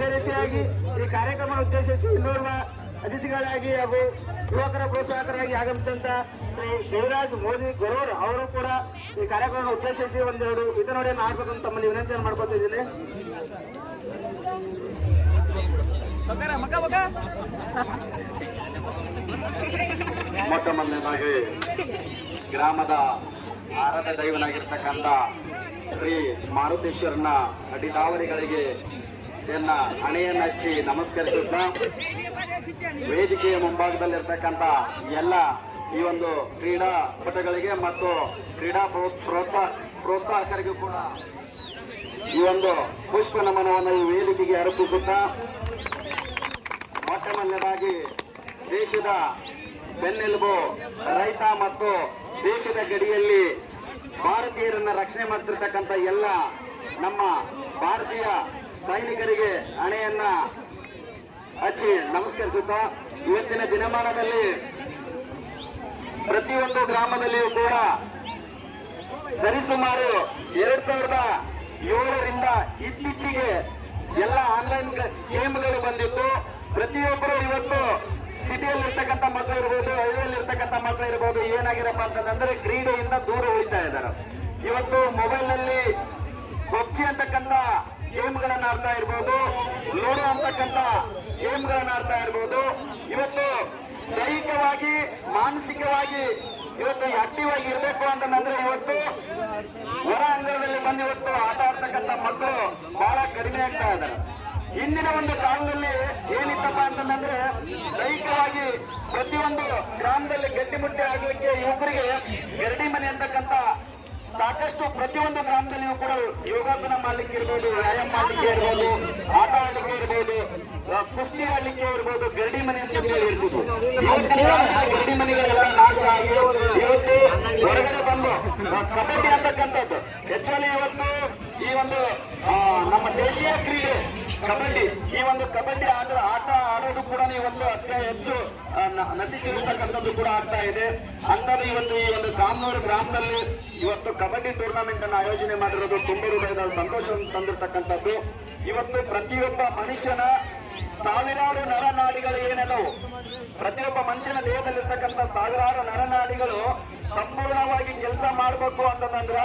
ಇದೇ ರೀತಿಯಾಗಿ ಈ ಕಾರ್ಯಕ್ರಮ ಉದ್ದೇಶಿಸಿ ಇನ್ನೋರ್ವ ಅತಿಥಿಗಳಾಗಿ ಹಾಗೂ ಯುವಕರ ಪ್ರೋತ್ಸಾಹಕರಾಗಿ ಆಗಮಿಸಿದಂತ ಶ್ರೀ ದೇವರಾಜ್ ಮೋದಿ ಗೊರೋರ್ ಅವರು ಕೂಡ ಈ ಕಾರ್ಯಕ್ರಮವನ್ನು ಉದ್ದೇಶಿಸಿ ಒಂದೆರಡು ಹಿತನುಡಿಯನ್ನು ಆಡ್ಬೇಕಂತ ತಮ್ಮಲ್ಲಿ ವಿನಂತಿಯನ್ನು ಮಾಡ್ಕೊತಿದ್ದೀನಿ ಮೊಟ್ಟ ಮೊದಲನೇದಾಗಿ ಗ್ರಾಮದ ಆರಾಧ ದೈವನಾಗಿರ್ತಕ್ಕಂಥ ಶ್ರೀ ಮಾರುತೇಶ್ವರನ ಅಡಿದಾವರಿಗಳಿಗೆ ಎನ್ನ ಹಣೆಯನ್ನು ಹಚ್ಚಿ ನಮಸ್ಕರಿಸುತ್ತಾ ವೇದಿಕೆಯ ಮುಂಭಾಗದಲ್ಲಿರ್ತಕ್ಕಂಥ ಎಲ್ಲ ಈ ಒಂದು ಕ್ರೀಡಾಪಟುಗಳಿಗೆ ಮತ್ತು ಕ್ರೀಡಾ ಪ್ರೋ- ಪ್ರೋತ್ಸಾಹ ಪ್ರೋತ್ಸಾಹಕರಿಗೂ ಕೂಡ ಈ ಒಂದು ಪುಷ್ಪ ನಮನವನ್ನು ಈ ವೇದಿಕೆಗೆ ಅರ್ಪಿಸುತ್ತಾ ಮೊಟ್ಟ ಮೊದಲನೇದಾಗಿ ದೇಶದ ಬೆನ್ನೆಲುಬು, ರೈತ ಮತ್ತು ದೇಶದ ಗಡಿಯಲ್ಲಿ ಭಾರತೀಯರನ್ನ ರಕ್ಷಣೆ ಮಾಡ್ತಿರ್ತಕ್ಕಂಥ ಎಲ್ಲ ನಮ್ಮ ಭಾರತೀಯ ಸೈನಿಕರಿಗೆ ಹಣೆಯನ್ನ ಹಚ್ಚಿ ನಮಸ್ಕರಿಸುತ್ತಾ, ಇವತ್ತಿನ ದಿನಮಾನದಲ್ಲಿ ಪ್ರತಿಯೊಂದು ಗ್ರಾಮದಲ್ಲಿಯೂ ಕೂಡ ಸರಿಸುಮಾರು ಎರಡ್ ಸಾವಿರದ ಏಳರಿಂದ ಇತ್ತೀಚೆಗೆ ಎಲ್ಲ ಆನ್ಲೈನ್ ಗೇಮ್ಗಳು ಬಂದಿತ್ತು. ಪ್ರತಿಯೊಬ್ಬರು ಇವತ್ತು ಸಿಟಿಯಲ್ಲಿ ಇರ್ತಕ್ಕಂಥ ಮಕ್ಕಳು ಇರ್ಬೋದು ಹಳ್ಳಿಯಲ್ಲಿ ಇರ್ತಕ್ಕಂಥ ಮಕ್ಕಳು ಇರ್ಬೋದು, ಏನಾಗಿರಪ್ಪ ಅಂತಂದ್ರೆ ಕ್ರೀಡೆಯಿಂದ ದೂರ ಉಳಿತಾ ಇದ್ದಾರೆ. ಇವತ್ತು ಮೊಬೈಲ್ನಲ್ಲಿ ಪಬ್ಜಿ ಅಂತಕ್ಕಂಥ ಗೇಮ್ಗಳನ್ನ ಆಡ್ತಾ ಇರ್ಬೋದು. ಲೂಡೋ ಅಂತಕ್ಕಂತ ಗೇಮ್ಗಳನ್ನ ಆಡ್ತಾ ಇರ್ಬೋದು. ಇವತ್ತು ದೈಹಿಕವಾಗಿ, ಮಾನಸಿಕವಾಗಿ ಇವತ್ತು ಆಕ್ಟಿವ್ ಆಗಿ ಇರಬೇಕು ಅಂತಂದ್ರೆ ಇವತ್ತು ಹೊರ ಅಂಗಳದಲ್ಲಿ ಬಂದು ಇವತ್ತು ಆಟ ಆಡ್ತಕ್ಕಂಥ ಮಕ್ಕಳು ಬಹಳ ಕಡಿಮೆ ಆಗ್ತಾ ಇದ್ದಾರೆ. ಇಂದಿನ ಒಂದು ಕಾಲದಲ್ಲಿ ಏನಿತ್ತಪ್ಪ ಅಂತಂದ್ರೆ ದೈಹಿಕವಾಗಿ ಪ್ರತಿಯೊಂದು ಗ್ರಾಮದಲ್ಲಿ ಗಟ್ಟಿಮುಟ್ಟಿ ಆಗ್ಲಿಕ್ಕೆ ಯುವಕರಿಗೆ ಗರಡಿ ಮನೆ ಅಂತಕ್ಕಂಥ ಸಾಕಷ್ಟು ಪ್ರತಿಯೊಂದು ಗ್ರಾಮದಲ್ಲಿಯೂ ಕೂಡ ಯೋಗಾಸನ ಮಾಡ್ಲಿಕ್ಕೆ ಇರ್ಬೋದು ವ್ಯಾಯಾಮ ಮಾಡ್ಲಿಕ್ಕೆ ಇರ್ಬೋದು ಆಟ ಆಡ್ಲಿಕ್ಕೆ ಇರ್ಬೋದು ಆ, ಕುಸ್ತಿ ಆಡ್ಲಿಕ್ಕೆ ಇರ್ಬೋದು ಗರಡಿ ಮನೆ ಅಂತ ಹೇಳಿ ಇರ್ಬೋದು ಇವತ್ತಿನ ಕಾಲದಲ್ಲಿ ಗರಡಿ ಮನೆಗಳೆಲ್ಲ ನಾಶ ಆಗಿ ಇವತ್ತು ಹೊರಗಡೆ ಬಂದು ಆ, ಕಬಡ್ಡಿ ಅಂತಕ್ಕಂಥದ್ದು ಹೆಚ್ಚಾಗಿ ಇವತ್ತು ಈ ಒಂದು ಆ, ನಮ್ಮ ದೇಶೀಯ ಕ್ರೀಡೆ ಕಬಡ್ಡಿ, ಈ ಒಂದು ಕಬಡ್ಡಿ ಆಟ ಆಟ ಆಡೋದು ಕೂಡ ಇವತ್ತು ಅಷ್ಟೇ ಹೆಚ್ಚು ನಟಿಸಿರ್ತಕ್ಕಂಥದ್ದು ಕೂಡ ಆಗ್ತಾ ಇದೆ. ಅಂದರೆ ಇವತ್ತು ಈ ಒಂದು ಕಾಮನೂರು ಗ್ರಾಮದಲ್ಲಿ ಇವತ್ತು ಕಬಡ್ಡಿ ಟೂರ್ನಮೆಂಟ್ ಅನ್ನು ಆಯೋಜನೆ ಮಾಡಿರೋದು ತುಂಬ ಹೃದಯದ ಸಂತೋಷವನ್ನು ತಂದಿರತಕ್ಕಂಥದ್ದು. ಇವತ್ತು ಪ್ರತಿಯೊಬ್ಬ ಮನುಷ್ಯನ ಸಾವಿರಾರು ನರನಾಡಿಗಳು ಏನೇನು ಪ್ರತಿಯೊಬ್ಬ ಮನುಷ್ಯನ ದೇಹದಲ್ಲಿರ್ತಕ್ಕಂಥ ಸಾವಿರಾರು ನರನಾಡಿಗಳು ಸಂಪೂರ್ಣವಾಗಿ ಕೆಲಸ ಮಾಡಬೇಕು ಅಂತಂದ್ರ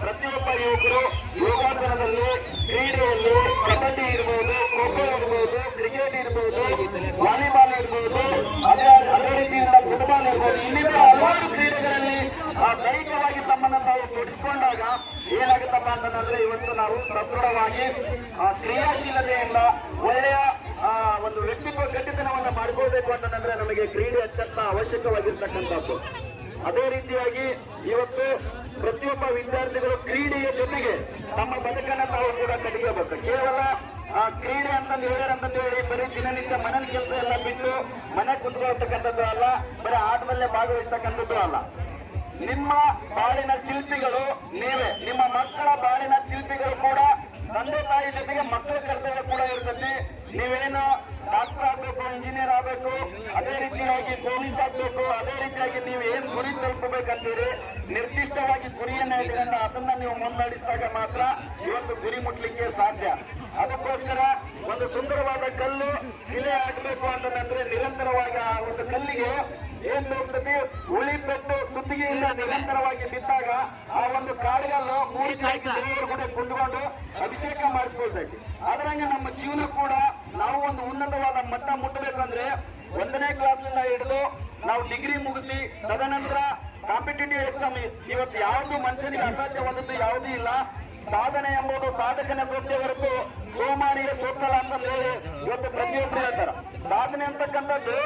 ಪ್ರತಿಯೊಬ್ಬ ಯುವಕರು ಯೋಗಾಸನದಲ್ಲಿ, ಕ್ರೀಡೆಯಲ್ಲಿ ಕಬಡ್ಡಿ ಇರ್ಬೋದು, ಖೋ ಇರ್ಬೋದು, ಕ್ರಿಕೆಟ್ ಇರ್ಬೋದು, ವಾಲಿಬಾಲ್ ಇರ್ಬೋದು, ಅದೇ ಅದೇ ರೀತಿಯಿಂದ ಫುಟ್ಬಾಲ್ ಇರ್ಬೋದು, ಇನ್ನಿತರ ಹಲವಾರು ಕ್ರೀಡೆಗಳಲ್ಲಿ ದೈಹಿಕವಾಗಿ ತಮ್ಮನ್ನು ತಾವು ತೊಡಗಿಸಿಕೊಂಡಾಗ ಏನಾಗುತ್ತಪ್ಪ ಅಂತಂದ್ರೆ ಇವತ್ತು ನಾವು ಸದೃಢವಾಗಿ ಕ್ರಿಯಾಶೀಲತೆಯಿಂದ ಒಳ್ಳೆಯ ಒಂದು ವ್ಯಕ್ತಿತ್ವ, ಗಟ್ಟಿತನವನ್ನು ಮಾಡ್ಕೋಬೇಕು ಅಂತಂದ್ರೆ ನಮಗೆ ಕ್ರೀಡೆ ಅತ್ಯಂತ ಅವಶ್ಯಕವಾಗಿರ್ತಕ್ಕಂಥದ್ದು. ಅದೇ ರೀತಿಯಾಗಿ ಇವತ್ತು ಪ್ರತಿಯೊಬ್ಬ ವಿದ್ಯಾರ್ಥಿಗಳು ಕ್ರೀಡೆಯ ಜೊತೆಗೆ ತಮ್ಮ ಬದುಕನ್ನ ತಾವು ಕೂಡ ಕಟ್ಟಿಗೆಬೇಕು ಕೇವಲ ಕ್ರೀಡೆ ಅಂತಂದು ಹೇಳ್ಯಾರ ಅಂತಂದು ಹೇಳಿ, ಬರೀ ದಿನನಿತ್ಯ ಮನನ ಕೆಲಸ ಎಲ್ಲ ಬಿಟ್ಟು ಮನೆ ಕುತ್ಕೊಳ್ತಕ್ಕಂಥದ್ದು ಅಲ್ಲ, ಬರೀ ಆಟದಲ್ಲೇ ಭಾಗವಹಿಸ್ತಕ್ಕಂಥದ್ದು ಅಲ್ಲ. ನಿಮ್ಮ ಬಾಳಿನ ಶಿಲ್ಪಿಗಳು ನೀವೇ. ನಿಮ್ಮ ಮಕ್ಕಳ ಬಾಳಿನ ಶಿಲ್ಪಿಗಳು ಕೂಡ ತಂದೆ ತಾಯಿ ಜೊತೆಗೆ ಮಕ್ಕಳ ಕರ್ತವ್ಯ ಕೂಡ ಇರ್ತದೆ ನೀವೇನು ಇಂಜಿನಿಯರ್ ಆಗಬೇಕು ಅದೇ ರೀತಿಯಾಗಿ ಪೊಲೀಸ್ ಆಗ್ಬೇಕು ಅದೇ ರೀತಿಯಾಗಿ ನೀವು ಏನ್ ಗುರಿ ತಲುಪಬೇಕಂತೀರಿ ನಿರ್ದಿಷ್ಟವಾಗಿ ಗುರಿಯನ್ನ ಹೇಳಿದ್ರಿಂದ ಅದನ್ನ ನೀವು ಮುನ್ನಡೆಸಿದಾಗ ಮಾತ್ರ ಇವತ್ತು ಗುರಿ ಮುಟ್ಲಿಕ್ಕೆ ಸಾಧ್ಯ. ಅದಕ್ಕೋಸ್ಕರ ಒಂದು ಸುಂದರವಾದ ಕಲ್ಲು ಶಿಲೆ ಆಗಬೇಕು ಅಂತಂದ್ರೆ ನಿರಂತರವಾಗಿ ಆ ಒಂದು ಕಲ್ಲಿಗೆ ಏನ್ ಬರ್ತದೆ ಉಳಿ ಪೆಟ್ಟು ಸುತ್ತಿಗೆಯಿಂದ ನಿರಂತರವಾಗಿ ಬಿದ್ದಾಗ ಆ ಒಂದು ಕಾಡಿಗಲ್ಲು ಮೂರು ಕೂಡ ಕುಂದ್ಕೊಂಡು ಅಭಿಷೇಕ ಮಾಡಿಸ್ಕೊಳ್ತೈತಿ ಅದರಂಗೆ ನಮ್ಮ ಜೀವನ ಕೂಡ ನಾವು ಒಂದು ಉನ್ನತವಾದ ಮಟ್ಟ ಮುಟ್ಟಬೇಕಂದ್ರೆ ಒಂದನೇ ಕ್ಲಾಸ್ನಿಂದ ಹಿಡಿದು ನಾವು ಡಿಗ್ರಿ ಮುಗಿಸಿ, ತದನಂತರ ಕಾಂಪಿಟೇಟಿವ್ ಎಕ್ಸಾಮ್ ಇವತ್ತು ಯಾವುದು ಮನುಷ್ಯನಿಗೆ ಅಸಾಧ್ಯವಾದದ್ದು ಯಾವುದೂ ಇಲ್ಲ. ಸಾಧನೆ ಎಂಬುದು ಸಾಧಕನ ಸತ್ಯ ಹೊರತು ಸೋಮಾರಿಯ ಸೋತಲ್ಲ ಅಂತ ಹೇಳಿ ಇವತ್ತು ಪ್ರತಿಯೊಬ್ಬರು ಹೇಳ್ತಾರೆ. ಸಾಧನೆ ಅಂತಕ್ಕಂಥದ್ದು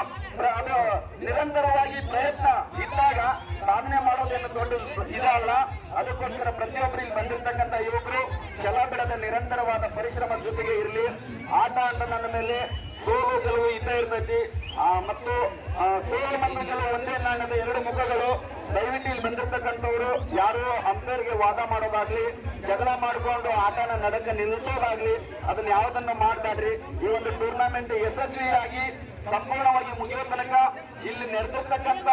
ನಿರಂತರವಾಗಿ ಪ್ರಯತ್ನ ಇದ್ದಾಗ ಸಾಧನೆ ಮಾಡೋದೇನು ದೊಡ್ಡ ಇದಲ್ಲ ಅದಕ್ಕೋಸ್ಕರ ಪ್ರತಿಯೊಬ್ಬರು ಇಲ್ಲಿ ಬಂದಿರ್ತಕ್ಕಂಥ ಯುವಕರು ಛಲ ಬಿಡದ ನಿರಂತರವಾದ ಪರಿಶ್ರಮ ಜೊತೆಗೆ ಇರಲಿ. ಆಟ ಅಂತ ನನ್ನ ಮೇಲೆ ಸೋಲು ಗೆಲುವು ಇದ್ದೇ ಇರ್ತೈತಿ. ಮತ್ತು ಸೋಲು ಮತ್ತು ಗೆಲುವು ಒಂದೇ ನಾಣ್ಯದ ಎರಡು ಮುಖಗಳು. ದಯವಿಟ್ಟು ಇಲ್ಲಿ ಬಂದಿರತಕ್ಕಂಥವ್ರು, ಯಾರು ಅಂಪೈರ್ಗೆ ವಾದ ಮಾಡೋದಾಗ್ಲಿ, ಜಗಳ ಮಾಡಿಕೊಂಡು ಆಟನ ನಡಕ ನಿಲ್ಲಿಸೋದಾಗ್ಲಿ, ಅದನ್ನ ಯಾವುದನ್ನು ಮಾಡ್ಬೇಡ್ರಿ ಈ ಒಂದು ಟೂರ್ನಮೆಂಟ್ ಯಶಸ್ವಿಯಾಗಿ, ಸಂಪೂರ್ಣವಾಗಿ ಮುಗಿಯೋ ತನಕ ಇಲ್ಲಿ ನಡೆದಿರ್ತಕ್ಕಂಥ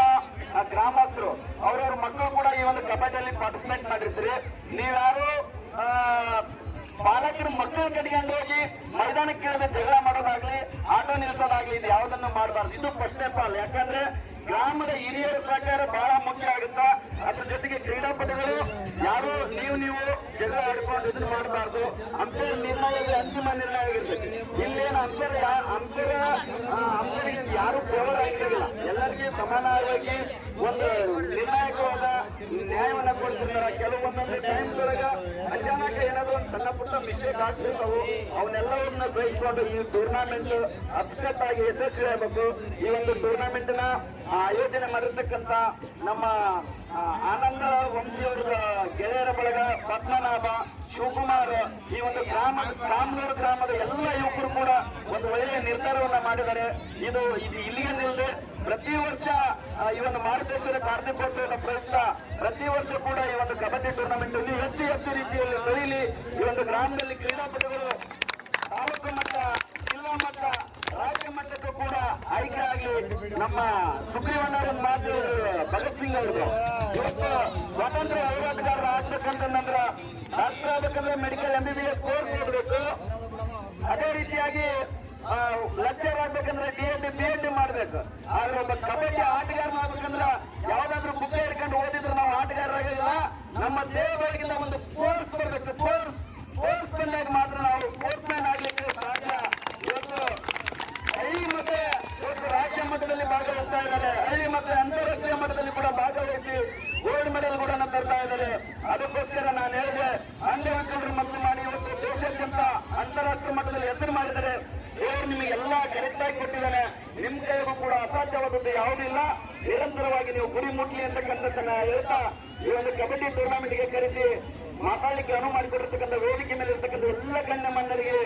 ಆ, ಗ್ರಾಮಸ್ಥರು ಅವ್ರವ್ರ ಮಕ್ಕಳು ಕೂಡ ಈ ಒಂದು ಕಬಡ್ಡಿಯಲ್ಲಿ ಪಾರ್ಟಿಸಿಪೇಟ್ ಮಾಡಿರ್ತೀರಿ ನೀವ್ಯಾರು ಪಾಲಕರು ಮಕ್ಕಳು ಕಟ್ಕೊಂಡು ಹೋಗಿ ಮೈದಾನಕ್ಕೆ ಇಳಿದ ಜಗಳ ಮಾಡೋದಾಗ್ಲಿ, ಆಟೋ ನಿಲ್ಸೋದಾಗ್ಲಿ ಇದು ಯಾವುದನ್ನು ಮಾಡಬಾರ್ದು. ಇದು ಫಸ್ಟೇ ಪಾಲ್ ಯಾಕಂದ್ರೆ ಗ್ರಾಮದ ಹಿರಿಯರ ಸಹಕಾರ ಬಹಳ ಮುಖ್ಯ ಆಗುತ್ತಾ? ಅದ್ರ ಜೊತೆಗೆ ಕ್ರೀಡಾಪಟುಗಳು ಯಾರು ನೀವು ನೀವು ಜಗಳ ಆಡ್ಕೊಂಡು ಇದನ್ನ ಮಾಡಬಾರ್ದು. ಅಂಪೇರ್ ನಿರ್ಣಯ ಅಂತಿಮ ನಿರ್ಣಯ ಆಗಿರ್ತದೆ. ಇಲ್ಲೇನು ಅಂಪೇರ್ ಅಂಪೇರ್ ಅಂಪೇರ್ ಯಾರು ಫೇವರ್ ಆಗಿರಲಿಲ್ಲ ಎಲ್ಲರಿಗೂ ಸಮಾನವಾಗಿ ಒಂದು ನಿರ್ಣಾಯಕವಾದ ಕೊಡ್ತಿರ್ತಾರ ಕೆಲವೊಂದೊಂದು ಟೈಮ್ ಒಳಗ ಅಚಾನಕ್ ಏನಾದ್ರು ಒಂದು ಸಣ್ಣ ಪುಟ್ಟ ಮಿಸ್ಟೇಕ್ ಆಗ್ತಿರ್ತಾವು, ಅವನ್ನೆಲ್ಲವನ್ನ ಬಯಸ್ಕೊಂಡು ಈ ಟೂರ್ನಾಮೆಂಟ್ ಅಚ್ಚುಕಟ್ಟಾಗಿ ಯಶಸ್ವಿ ಆಗ್ಬೇಕು. ಈ ಒಂದು ಟೂರ್ನಾಮೆಂಟ್ನ ಆಯೋಜನೆ ಮಾಡಿರ್ತಕ್ಕಂತ ನಮ್ಮ ಆನಂದ ವಂಶಿಯವರ ಗೆಳೆಯರ ಬಳಗ ಪದ್ಮನಾಭ ಶಿವಕುಮಾರ್, ಈ ಒಂದು ಗ್ರಾಮ, ಕಾಮನೂರು ಗ್ರಾಮದ ಎಲ್ಲ ಯುವಕರು ಕೂಡ ಒಂದು ಒಳ್ಳೆಯ ನಿರ್ಧಾರವನ್ನ ಮಾಡಿದ್ದಾರೆ. ಇದು ಇದು ಇಲ್ಲಿಗೆ ನಿಲ್ಲದೆ ಪ್ರತಿ ವರ್ಷ ಈ ಒಂದು ಮಾರುತೇಶ್ವರ ಕಾರ್ತಿಕೋತ್ಸವದ ಪ್ರಯುಕ್ತ ಪ್ರತಿ ವರ್ಷ ಕೂಡ ಈ ಒಂದು ಕಬಡ್ಡಿ ಟೂರ್ನಮೆಂಟ್ ಇನ್ನೂ ಹೆಚ್ಚು ಹೆಚ್ಚು ರೀತಿಯಲ್ಲಿ ಬೆಳೀಲಿ. ಈ ಒಂದು ಗ್ರಾಮದಲ್ಲಿ ಕ್ರೀಡಾಪಟುಗಳು ತಾಲೂಕು ಮಟ್ಟ, ಜಿಲ್ಲಾ ಮಟ್ಟ, ರಾಜ್ಯ ಮಟ್ಟಕ್ಕೂ ಕೂಡ ಆಯ್ಕೆ ಆಗಿ ನಮ್ಮ ಸುಗ್ರೀವಣ್ಣ ಮಾತು ಭಗತ್ ಸಿಂಗ್ ಅವರು ಇವತ್ತು ಸ್ವಾತಂತ್ರ್ಯ ಹೋರಾಟಗಾರರ ಆಗ್ಬೇಕಂತಂದ್ರ ಡಾಕ್ಟರ್ ಆಗ್ಬೇಕಂದ್ರೆ medical M B B S course ಓದಬೇಕು. ಅದೇ ರೀತಿಯಾಗಿ ಲೆಕ್ಚರ್ ಆಗ್ಬೇಕಂದ್ರೆ ಡಿ ಎಡ್ ಬಿ ಎಡ್ ಮಾಡ್ಬೇಕು. ಆದ್ರೆ ಒಬ್ಬ ಕಬಡ್ಡಿ ಆಟಗಾರ ಆಗ್ಬೇಕಂದ್ರ ಯಾವ್ದಾದ್ರು ಬುಕ್ ಹಿಡ್ಕೊಂಡು ಓದಿದ್ರೆ ನಾವು ಆಟಗಾರರಾಗಿಲ್ಲ ನಮ್ಮ ದೇಹದೊಳಗಿಂದ ಒಂದು ಫೋರ್ಸ್ ಬರ್ಬೇಕು ಫೋರ್ಸ್ ಫೋರ್ಸ್ ಬಂದಾಗ ಮಾತ್ರ ನಾವು ಸ್ಪೋರ್ಟ್ಸ್ ಮ್ಯಾನ್ ಆಗ್ಲಿಕ್ಕೆ ಸಾಧ್ಯ ಇವತ್ತು ಹಳ್ಳಿ ಮತ್ತೆ ಇವತ್ತು ರಾಜ್ಯ ಮಟ್ಟದಲ್ಲಿ ಭಾಗವಹಿಸ್ತಾ ಇದ್ದಾರೆ ಹಳ್ಳಿ ಮತ್ತೆ ಅಂತಾರಾಷ್ಟ್ರೀಯ ಮಟ್ಟದಲ್ಲಿ ಕೂಡ ಭಾಗವಹಿಸಿ ಗೋಲ್ಡ್ ಮೆಡಲ್ ಕೂಡ ತರ್ತಾ ಇದ್ದಾರೆ ಅದಕ್ಕೋಸ್ಕರ ನಾನು ಹೇಳಿದೆ ಅಂಗವಿಕಲರು ಮತ್ತು ಮಾಡಿ ಇವತ್ತು ದೇಶಾದ್ಯಂತ ಅಂತಾರಾಷ್ಟ್ರೀಯ ಮಟ್ಟದಲ್ಲಿ ಹೆಸರು ಮಾಡಿದ್ದಾರೆ ದೇವರು ನಿಮಗೆಲ್ಲ ಕರೆಕ್ಟ್ ಆಗಿ ಕೊಟ್ಟಿದ್ದಾನೆ ನಿಮ್ ಕೈಗೂ ಕೂಡ ಅಸಾಧ್ಯವಾದದ್ದು ಯಾವುದಿಲ್ಲ ನಿರಂತರವಾಗಿ ನೀವು ಗುರಿ ಮುಟ್ಲಿ ಅಂತಕ್ಕಂಥದ್ದನ್ನ ಹೇಳ್ತಾ ಈ ಒಂದು ಕಬಡ್ಡಿ ಟೂರ್ನಾಮೆಂಟ್ಗೆ ಕರೆಸಿ ಮಾತಾಡಲಿಕ್ಕೆ ಅನುವು ಮಾಡಿಕೊಟ್ಟಿರ್ತಕ್ಕಂಥ ವೇದಿಕೆ ಮೇಲೆ ಇರ್ತಕ್ಕಂಥ ಎಲ್ಲ ಗಣ್ಯ ಮನ್ನರಿಗೆ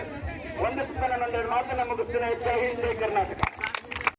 ಒಂದಿಷ್ಟು ನನ್ನ ಮಾತನ್ನ ಮುಗಿಸ್ತೀನಿ. ಜೈ ಹಿಂದ್, ಜೈ ಕರ್ನಾಟಕ.